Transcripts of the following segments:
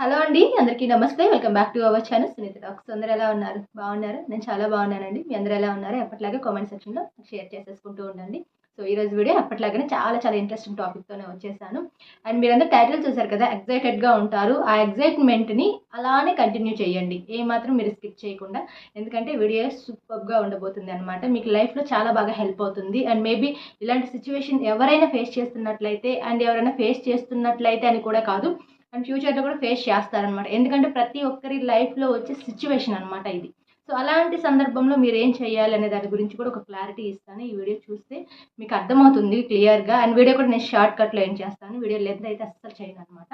Hello అండి అందరికీ నమస్తే. Welcome back to our channel. Sunitha talks. అందరూ ఎలా ఉన్నారు? బాగున్నారు? నేను చాలా బాగున్నానండి. మీ అందరూ ఎలా ఉన్నారు? ఎప్పటిలాగే కామెంట్ సెక్షన్లో షేర్ చేసేసుకుంటూ ఉండండి. సో ఈ రోజు వీడియో ఎప్పటిలాగానే చాలా చాలా ఇంట్రెస్టింగ్ టాపిక్తోనే వచ్చేసాను. అండ్ మీరందరూ టైటిల్ చూసారు కదా ఎగ్జైటెడ్గా ఉంటారు. ఆ ఎగ్జైట్మెంట్ని అలానే కంటిన్యూ చేయండి. ఏ మాత్రం మీరు స్కిప్ చేయకుండా. ఎందుకంటే వీడియో సూపర్గా ఉండబోతుంది అనమాట మీకు లైఫ్లో చాలా బాగా హెల్ప్ అవుతుంది. అండ్ మేబీ ఇలాంటి సిచ్యువేషన్ ఎవరైనా ఫేస్ చేస్తున్నట్లయితే అండ్ ఎవరైనా ఫేస్ చేస్తున్నట్లయితే అని కూడా కాదు అండ్ ఫ్యూచర్లో కూడా ఫేస్ చేస్తారనమాట ఎందుకంటే ప్రతి ఒక్కరి లైఫ్లో వచ్చే సిచ్యువేషన్ అనమాట ఇది. సో అలాంటి సందర్భంలో మీరు ఏం చేయాలి అనే దాని గురించి కూడా ఒక క్లారిటీ ఇస్తాను. ఈ వీడియో చూస్తే మీకు అర్థమవుతుంది క్లియర్గా అండ్ వీడియో కూడా నేను షార్ట్ కట్లో ఏం చేస్తాను. వీడియో లెంత్ అయితే అస్సలు చేయను అనమాట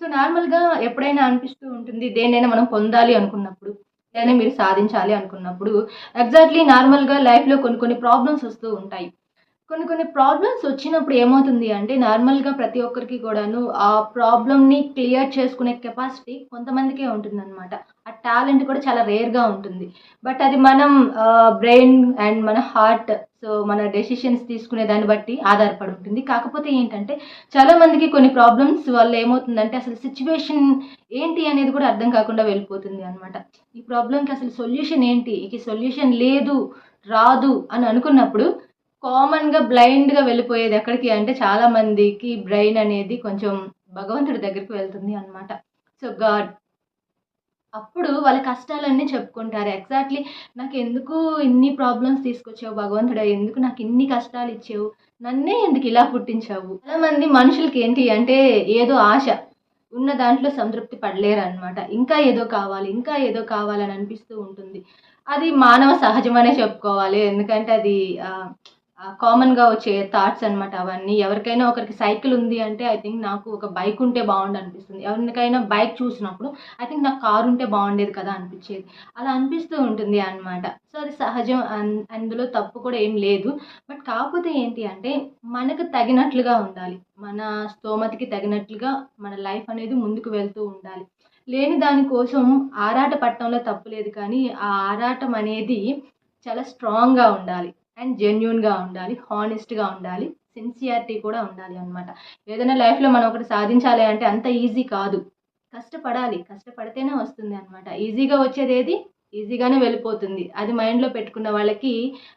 సో నార్మల్గా ఎప్పుడైనా అనిపిస్తూ ఉంటుంది దేనైనా మనం పొందాలి అనుకున్నప్పుడు ఏదైనా మీరు సాధించాలి అనుకున్నప్పుడు. ఎగ్జాక్ట్లీ నార్మల్గా లైఫ్లో కొన్ని కొన్ని ప్రాబ్లమ్స్ వస్తూ ఉంటాయి. కొన్ని కొన్ని ప్రాబ్లమ్స్ వచ్చినప్పుడు ఏమవుతుంది అంటే నార్మల్గా ప్రతి ఒక్కరికి కూడాను ఆ ప్రాబ్లమ్ని క్లియర్ చేసుకునే కెపాసిటీ కొంతమందికే ఉంటుందన్నమాట. ఆ టాలెంట్ కూడా చాలా రేర్గా ఉంటుంది. బట్ అది మనం బ్రెయిన్ అండ్ మన హార్ట్ సో మన డెసిషన్స్ తీసుకునే దాన్ని బట్టి ఆధారపడి ఉంటుంది. కాకపోతే ఏంటంటే చాలా మందికి కొన్ని ప్రాబ్లమ్స్ వల్ల ఏమవుతుందంటే అసలు సిచ్యువేషన్ ఏంటి అనేది కూడా అర్థం కాకుండా వెళ్ళిపోతుంది అనమాట ఈ ప్రాబ్లంకి అసలు సొల్యూషన్ ఏంటి? ఈ సొల్యూషన్ లేదు రాదు అని అనుకున్నప్పుడు కామన్గా బ్లైండ్గా వెళ్ళిపోయేది ఎక్కడికి అంటే చాలా మందికి బ్రెయిన్ అనేది కొంచెం భగవంతుడి దగ్గరికి వెళ్తుంది అనమాట సో గాడ్ అప్పుడు వాళ్ళ కష్టాలన్నీ చెప్పుకుంటారు. ఎగ్జాక్ట్లీ నాకు ఎందుకు ఇన్ని ప్రాబ్లమ్స్ తీసుకొచ్చావు భగవంతుడా? ఎందుకు నాకు ఇన్ని కష్టాలు ఇచ్చావు? నన్నే ఎందుకు ఇలా పుట్టించావు? చాలా మంది మనుషులకి ఏంటి అంటే ఏదో ఆశ ఉన్న దాంట్లో సంతృప్తి పడలేరు అనమాట ఇంకా ఏదో కావాలి ఇంకా ఏదో కావాలని అనిపిస్తూ ఉంటుంది. అది మానవ సహజమనే చెప్పుకోవాలి. ఎందుకంటే అది కామన్గా వచ్చే థాట్స్ అనమాట అవన్నీ. ఎవరికైనా ఒకరికి సైకిల్ ఉంది అంటే ఐ థింక్ నాకు ఒక బైక్ ఉంటే బాగుండు అనిపిస్తుంది ఎవరికైనా బైక్ చూసినప్పుడు ఐ థింక్ నాకు కారు ఉంటే బాగుండేది కదా అనిపించేది. అలా అనిపిస్తూ ఉంటుంది అనమాట సో అది సహజం. అందులో తప్పు కూడా ఏం లేదు. బట్ కాకపోతే ఏంటి అంటే మనకు తగినట్లుగా ఉండాలి. మన స్తోమతికి తగినట్లుగా మన లైఫ్ అనేది ముందుకు వెళ్తూ ఉండాలి. లేని దానికోసం ఆరాట పట్టడంలో తప్పు లేదు కానీ ఆ ఆరాటం అనేది చాలా స్ట్రాంగ్గా ఉండాలి. అండ్ జెన్యున్గా ఉండాలి హానెస్ట్గా ఉండాలి సిన్సియారిటీ కూడా ఉండాలి అనమాట ఏదైనా లైఫ్లో మనం ఒకటి సాధించాలి అంటే అంత ఈజీ కాదు. కష్టపడాలి కష్టపడితేనే వస్తుంది అనమాట ఈజీగా వచ్చేది ఏది? ఈజీగానే వెళ్ళిపోతుంది. అది మైండ్లో పెట్టుకున్న వాళ్ళకి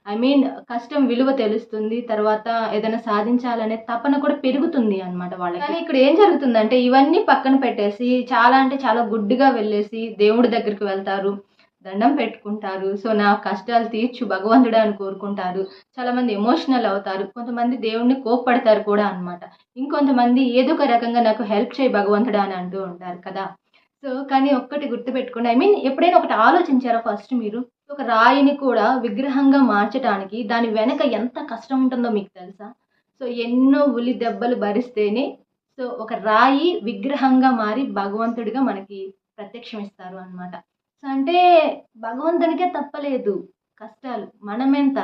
ఐ మీన్ కష్టం విలువ తెలుస్తుంది తర్వాత ఏదైనా సాధించాలనే తపన కూడా పెరుగుతుంది అనమాట వాళ్ళకి. కానీ ఇక్కడ ఏం జరుగుతుందంటే ఇవన్నీ పక్కన పెట్టేసి చాలా అంటే చాలా గుడ్డిగా వెళ్ళేసి దేవుడి దగ్గరికి వెళ్తారు. దండం పెట్టుకుంటారు. సో నా కష్టాలు తీర్చు భగవంతుడు అని కోరుకుంటారు. చాలామంది ఎమోషనల్ అవుతారు. కొంతమంది దేవుణ్ణి కోప్పడతారు కూడా అనమాట ఇంకొంతమంది ఏదో ఒక రకంగా నాకు హెల్ప్ చేయి భగవంతుడా అని అంటూ ఉంటారు కదా. సో కానీ ఒక్కటి గుర్తుపెట్టుకోండి. ఐ మీన్ ఎప్పుడైనా ఒకటి ఆలోచించారా ఫస్ట్ మీరు? ఒక రాయిని కూడా విగ్రహంగా మార్చడానికి దాని వెనక ఎంత కష్టం ఉంటుందో మీకు తెలుసా? సో ఎన్నో ఉలి దెబ్బలు భరిస్తేనే సో ఒక రాయి విగ్రహంగా మారి భగవంతుడిగా మనకి ప్రత్యక్షమిస్తారు అనమాట అంటే భగవంతునికే తప్పలేదు కష్టాలు. మనమెంత?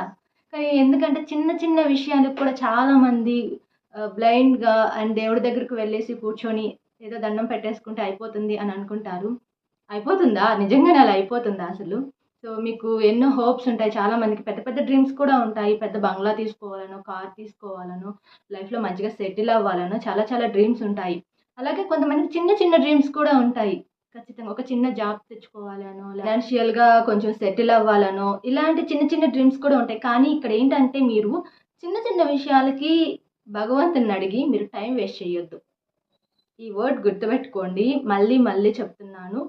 కానీ ఎందుకంటే చిన్న చిన్న విషయాలకు కూడా చాలామంది బ్లైండ్గా అండ్ దేవుడి దగ్గరికి వెళ్ళేసి కూర్చొని ఏదో దండం పెట్టేసుకుంటే అయిపోతుంది అని అనుకుంటారు. అయిపోతుందా? నిజంగానే అలా అయిపోతుందా అసలు? సో మీకు ఎన్నో హోప్స్ ఉంటాయి. చాలామందికి పెద్ద పెద్ద డ్రీమ్స్ కూడా ఉంటాయి. పెద్ద బంగ్లా తీసుకోవాలనో కార్ తీసుకోవాలనో లైఫ్లో మంచిగా సెటిల్ అవ్వాలనో చాలా చాలా డ్రీమ్స్ ఉంటాయి. అలాగే కొంతమందికి చిన్న చిన్న డ్రీమ్స్ కూడా ఉంటాయి. ఖచ్చితంగా ఒక చిన్న జాబ్ తెచ్చుకోవాలనో ఫైనాన్షియల్గా కొంచెం సెటిల్ అవ్వాలనో ఇలాంటి చిన్న చిన్న డ్రీమ్స్ కూడా ఉంటాయి. కానీ ఇక్కడ ఏంటంటే మీరు చిన్న చిన్న విషయాలకి భగవంతుని అడిగి మీరు టైం వేస్ట్ చేయొద్దు. ఈ వర్డ్ గుర్తుపెట్టుకోండి. మళ్ళీ మళ్ళీ చెప్తున్నాను.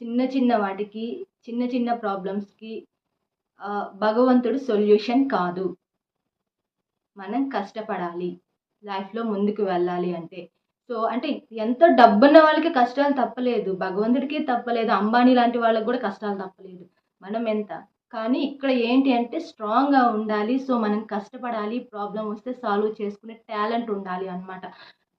చిన్న చిన్న వాటికి చిన్న చిన్న ప్రాబ్లమ్స్కి భగవంతుడు సొల్యూషన్ కాదు. మనం కష్టపడాలి. లైఫ్లో ముందుకు వెళ్ళాలి అంటే. సో అంటే ఎంతో డబ్బున్న వాళ్ళకి కష్టాలు తప్పలేదు. భగవంతుడికి తప్పలేదు. అంబానీ లాంటి వాళ్ళకి కూడా కష్టాలు తప్పలేదు. మనం ఎంత? కానీ ఇక్కడ ఏంటి అంటే స్ట్రాంగ్గా ఉండాలి. సో మనం కష్టపడాలి. ప్రాబ్లం వస్తే సాల్వ్ చేసుకునే టాలెంట్ ఉండాలి అనమాట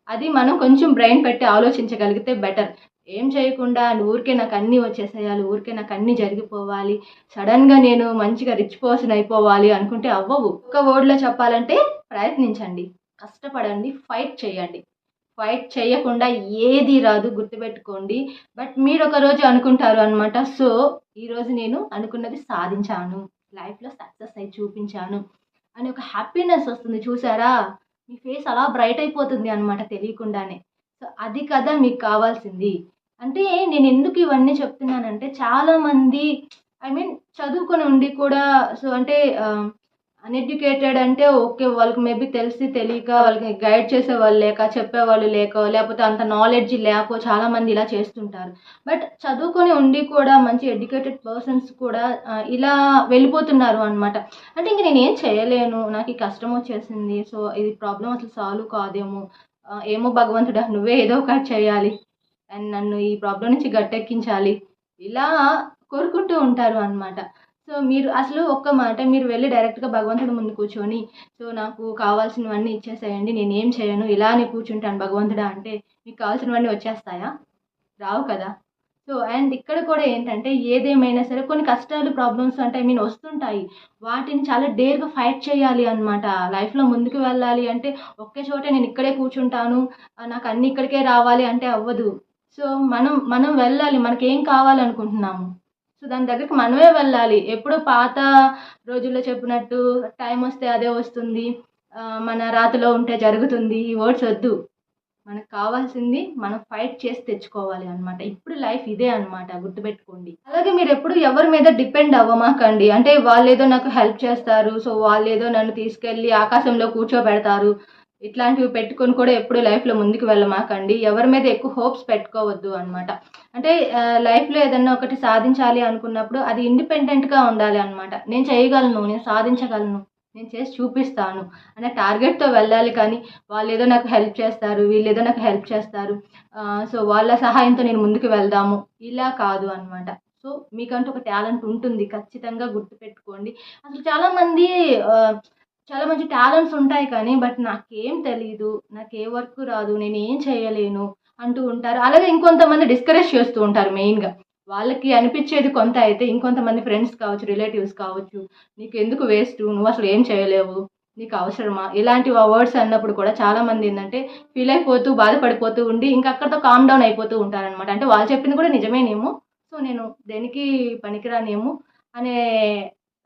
అది మనం కొంచెం బ్రెయిన్ పెట్టి ఆలోచించగలిగితే బెటర్. ఏం చేయకుండా ఊరికే నాకు అన్నీ వచ్చేసేయాలి. ఊరికే నాకు అన్నీ జరిగిపోవాలి. సడన్గా నేను మంచిగా రిచ్ పర్సన్ అయిపోవాలి అనుకుంటే అవ్వవు. ఒక వర్డ్లో చెప్పాలంటే ప్రయత్నించండి. కష్టపడండి. ఫైట్ చేయండి. ఫైట్ చేయకుండా ఏది రాదు గుర్తుపెట్టుకోండి. బట్ మీరు ఒక రోజు అనుకుంటారు అనమాట సో ఈరోజు నేను అనుకున్నది సాధించాను. లైఫ్లో సక్సెస్ అయి చూపించాను. అని ఒక హ్యాపీనెస్ వస్తుంది. చూసారా? మీ ఫేస్ అలా బ్రైట్ అయిపోతుంది అనమాట తెలియకుండానే. సో అది కదా మీకు కావాల్సింది. అంటే నేను ఎందుకు ఇవన్నీ చెప్తున్నానంటే చాలామంది ఐ మీన్ చదువుకొని ఉండి కూడా సో అంటే అన్ఎడ్యుకేటెడ్ అంటే ఓకే వాళ్ళకి మేబీ తెలిసి తెలియక వాళ్ళకి గైడ్ చేసే వాళ్ళు లేక చెప్పేవాళ్ళు లేక లేకపోతే అంత నాలెడ్జ్ లేక చాలామంది ఇలా చేస్తుంటారు. బట్ చదువుకొని ఉండి కూడా మంచి ఎడ్యుకేటెడ్ పర్సన్స్ కూడా ఇలా వెళ్ళిపోతున్నారు అనమాట అంటే ఇంక నేను ఏం చేయలేను నాకు ఈ కష్టం వచ్చేసింది సో ఇది ప్రాబ్లం అసలు సాల్వ్ కాదేమో. ఏమో భగవంతుడా నువ్వే ఏదో ఒకటి చేయాలి. అండ్ నన్ను ఈ ప్రాబ్లం నుంచి గట్టెక్కించాలి. ఇలా కోరుకుంటూ ఉంటారు అనమాట సో మీరు అసలు ఒక్క మాట మీరు వెళ్ళి డైరెక్ట్గా భగవంతుడి ముందు కూర్చొని సో నాకు కావాల్సినవన్నీ ఇచ్చేసేయండి నేను ఏం చేయను ఇలానే కూర్చుంటాను భగవంతుడా అంటే మీకు కావాల్సినవన్నీ వచ్చేస్తాయా? రావు కదా. సో అండ్ ఇక్కడ కూడా ఏంటంటే ఏదేమైనా సరే కొన్ని కష్టాలు ప్రాబ్లమ్స్ అంటే ఐ మీన్ వస్తుంటాయి. వాటిని చాలా డేర్గా ఫైట్ చేయాలి అనమాట లైఫ్లో ముందుకు వెళ్ళాలి అంటే ఒకే చోటే నేను ఇక్కడే కూర్చుంటాను నాకు అన్ని ఇక్కడికే రావాలి అంటే అవ్వదు. సో మనం మనం వెళ్ళాలి మనకేం కావాలనుకుంటున్నాము? సో దాని దగ్గరికి మనమే వెళ్ళాలి. ఎప్పుడో పాత రోజుల్లో చెప్పినట్టు టైం వస్తే అదే వస్తుంది. మన రాతలో ఉంటే జరుగుతుంది. ఈ వర్డ్స్ వద్దు. మనకు కావాల్సింది మనం ఫైట్ చేసి తెచ్చుకోవాలి అనమాట ఇప్పుడు లైఫ్ ఇదే అనమాట గుర్తుపెట్టుకోండి. అలాగే మీరు ఎప్పుడు ఎవరి మీద డిపెండ్ అవ్వమాకండి. అంటే వాళ్ళు ఏదో నాకు హెల్ప్ చేస్తారు. సో వాళ్ళు ఏదో నన్ను తీసుకెళ్ళి ఆకాశంలో కూర్చోబెడతారు. ఇట్లాంటివి పెట్టుకొని కూడా ఎప్పుడు లైఫ్లో ముందుకు వెళ్ళమాకండి. ఎవరి మీద ఎక్కువ హోప్స్ పెట్టుకోవద్దు అనమాట అంటే లైఫ్లో ఏదన్నా ఒకటి సాధించాలి అనుకున్నప్పుడు అది ఇండిపెండెంట్గా ఉండాలి అనమాట నేను చేయగలను నేను సాధించగలను నేను చేసి చూపిస్తాను అనే టార్గెట్తో వెళ్ళాలి కానీ వాళ్ళు ఏదో నాకు హెల్ప్ చేస్తారు వీళ్ళు ఏదో నాకు హెల్ప్ చేస్తారు. సో వాళ్ళ సహాయంతో నేను ముందుకు వెళ్దాము. ఇలా కాదు అనమాట సో మీకంటూ ఒక టాలెంట్ ఉంటుంది. ఖచ్చితంగా గుర్తుపెట్టుకోండి. అసలు చాలామంది చాలా మంచి టాలెంట్స్ ఉంటాయి కానీ బట్ నాకేం తెలీదు. నాకు ఏ వర్క్ రాదు నేను ఏం చేయలేను అంటూ ఉంటారు. అలాగే ఇంకొంతమంది డిస్కరేజ్ చేస్తూ ఉంటారు మెయిన్గా వాళ్ళకి అనిపించేది కొంత అయితే ఇంకొంతమంది ఫ్రెండ్స్ కావచ్చు రిలేటివ్స్ కావచ్చు నీకు ఎందుకు వేస్ట్ నువ్వు అసలు ఏం చేయలేవు? నీకు అవసరమా? ఇలాంటి వర్డ్స్ అన్నప్పుడు కూడా చాలా మంది ఏంటంటే ఫీల్ అయిపోతూ బాధపడిపోతూ ఉండి ఇంకా అక్కడితో కామ్ డౌన్ అయిపోతూ ఉంటారనమాట అంటే వాళ్ళు చెప్పింది కూడా నిజమేనేమో. సో నేను దేనికి పనికిరానేమో అనే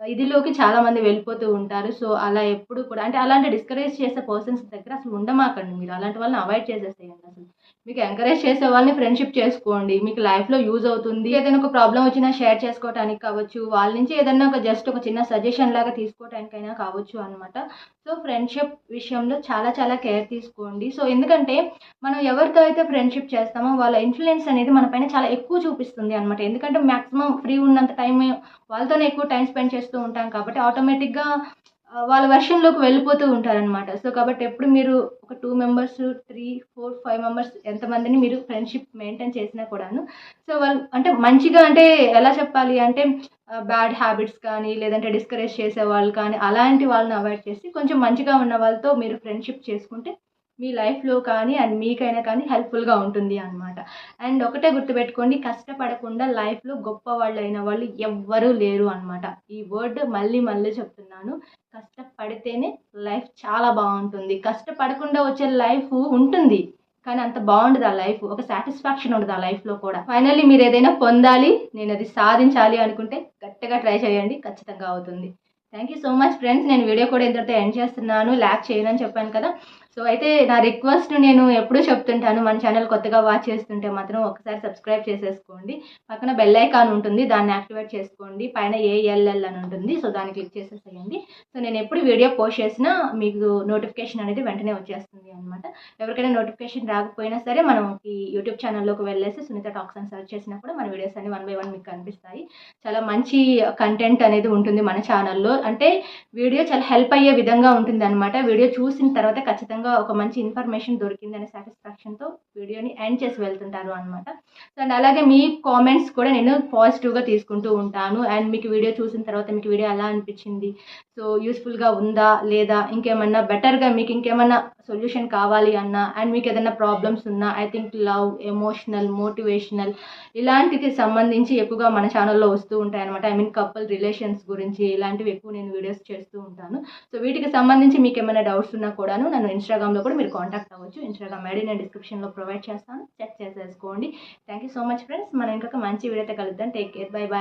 ఇదిలోకి చాలా మంది వెళ్ళిపోతూ ఉంటారు. సో అలా ఎప్పుడు కూడా అంటే అలాంటి డిస్కరేజ్ చేసే పర్సన్స్ దగ్గర అసలు ఉండమాకండి మీరు. అలాంటి వాళ్ళని అవాయిడ్ చేసేసేయండి అసలు. మీకు ఎంకరేజ్ చేసే వాళ్ళని ఫ్రెండ్షిప్ చేసుకోండి. మీకు లైఫ్లో యూజ్ అవుతుంది. ఏదైనా ఒక ప్రాబ్లం వచ్చినా షేర్ చేసుకోవడానికి కావచ్చు. వాళ్ళ నుంచి ఏదైనా ఒక జస్ట్ ఒక చిన్న సజెషన్ లాగా తీసుకోవటానికైనా కావచ్చు అనమాట సో ఫ్రెండ్షిప్ విషయంలో చాలా చాలా కేర్ తీసుకోండి. సో ఎందుకంటే మనం ఎవరితో అయితే ఫ్రెండ్షిప్ చేస్తామో వాళ్ళ ఇన్ఫ్లుయెన్స్ అనేది మన పైన చాలా ఎక్కువ చూపిస్తుంది అనమాట ఎందుకంటే మ్యాక్సిమం ఫ్రీ ఉన్నంత టైం వాళ్ళతోనే ఎక్కువ టైం స్పెండ్ చేస్తూ ఉంటాం కాబట్టి ఆటోమేటిక్గా వాళ్ళ వర్షన్లోకి వెళ్ళిపోతూ ఉంటారనమాట సో కాబట్టి ఎప్పుడు మీరు ఒక two members three four five members ఎంతమందిని మీరు ఫ్రెండ్షిప్ మెయింటైన్ చేసినా కూడాను సో వాళ్ళు అంటే మంచిగా అంటే ఎలా చెప్పాలి అంటే బ్యాడ్ హ్యాబిట్స్ కానీ లేదంటే డిస్కరేజ్ చేసే వాళ్ళు కానీ అలాంటి వాళ్ళని అవాయిడ్ చేసి కొంచెం మంచిగా ఉన్న వాళ్ళతో మీరు ఫ్రెండ్షిప్ చేసుకుంటే మీ లైఫ్లో కానీ అండ్ మీకైనా కానీ హెల్ప్ఫుల్గా ఉంటుంది అనమాట అండ్ ఒకటే గుర్తుపెట్టుకోండి కష్టపడకుండా లైఫ్లో గొప్ప వాళ్ళు అయిన వాళ్ళు ఎవ్వరూ లేరు అనమాట ఈ వర్డ్ మళ్ళీ మళ్ళీ చెప్తున్నాను. కష్టపడితేనే లైఫ్ చాలా బాగుంటుంది. కష్టపడకుండా వచ్చే లైఫ్ ఉంటుంది కానీ అంత బాగుండదు ఆ లైఫ్ ఒక సాటిస్ఫాక్షన్ ఉండదు ఆ లైఫ్లో కూడా. ఫైనల్లీ మీరు ఏదైనా పొందాలి నేను అది సాధించాలి అనుకుంటే గట్టిగా ట్రై చేయండి ఖచ్చితంగా అవుతుంది. Thank you so much friends నేను వీడియో కూడా ఇంతటితో ఎండ్ చేస్తున్నాను. ల్యాక్ చేయనని చెప్పాను కదా. సో అయితే నా రిక్వెస్ట్ నేను ఎప్పుడూ చెప్తుంటాను మన ఛానల్ కొత్తగా వాచ్ చేస్తుంటే మాత్రం ఒకసారి సబ్స్క్రైబ్ చేసేసుకోండి. పక్కన బెల్ ఐకాన్ ఉంటుంది దాన్ని యాక్టివేట్ చేసుకోండి. పైన ఏఎల్ఎల్ అని ఉంటుంది సో దాన్ని క్లిక్ చేసేసేయండి. సో నేను ఎప్పుడు వీడియో పోస్ట్ చేసినా మీకు నోటిఫికేషన్ అనేది వెంటనే వచ్చేస్తుంది అనమాట ఎవరికైనా నోటిఫికేషన్ రాకపోయినా సరే మనం ఈ యూట్యూబ్ ఛానల్లోకి వెళ్ళేసి సునీత టాక్స్ అని సెర్చ్ చేసినా కూడా మన వీడియోస్ అన్ని వన్ బై వన్ మీకు కనిపిస్తాయి. చాలా మంచి కంటెంట్ అనేది ఉంటుంది మన ఛానల్లో. అంటే వీడియో చాలా హెల్ప్ అయ్యే విధంగా ఉంటుంది అనమాట వీడియో చూసిన తర్వాత ఖచ్చితంగా ఒక మంచి ఇన్ఫర్మేషన్ దొరికింది సాటిస్ఫాక్షన్తో వీడియోని ఎండ్ చేసి వెళ్తుంటారు అనమాట అండ్ అలాగే మీ కామెంట్స్ కూడా నేను పాజిటివ్గా తీసుకుంటూ ఉంటాను. అండ్ మీకు వీడియో చూసిన తర్వాత మీకు వీడియో ఎలా అనిపించింది? సో యూస్ఫుల్గా ఉందా లేదా? ఇంకేమన్నా బెటర్గా మీకు ఇంకేమన్నా సొల్యూషన్ కావాలి అన్నా అండ్ మీకు ఏదైనా ప్రాబ్లమ్స్ ఉన్నా I think love emotional motivational ఇలాంటికి సంబంధించి ఎక్కువగా మన ఛానల్లో వస్తూ ఉంటాయి అనమాట ఐ మీన్ కపుల్ రిలేషన్స్ గురించి ఇలాంటివి ఎక్కువ నేను వీడియోస్ చేస్తూ ఉంటాను. సో వీటికి సంబంధించి మీకు ఏమైనా డౌట్స్ ఉన్నా కూడాను నన్ను ఇన్స్టాగ్రామ్లో కూడా మీరు కాంటాక్ట్ అవ్వచ్చు. ఇన్స్టాగ్రామ్ ఐడి నేను డిస్క్రిప్షన్లో ప్రొవైడ్ చేస్తాను. చెక్ చేసేసుకోండి. Thank you so much friends. మనం ఇంకొక మంచి వీడియోతో కలుద్దాం. Take care. Bye bye.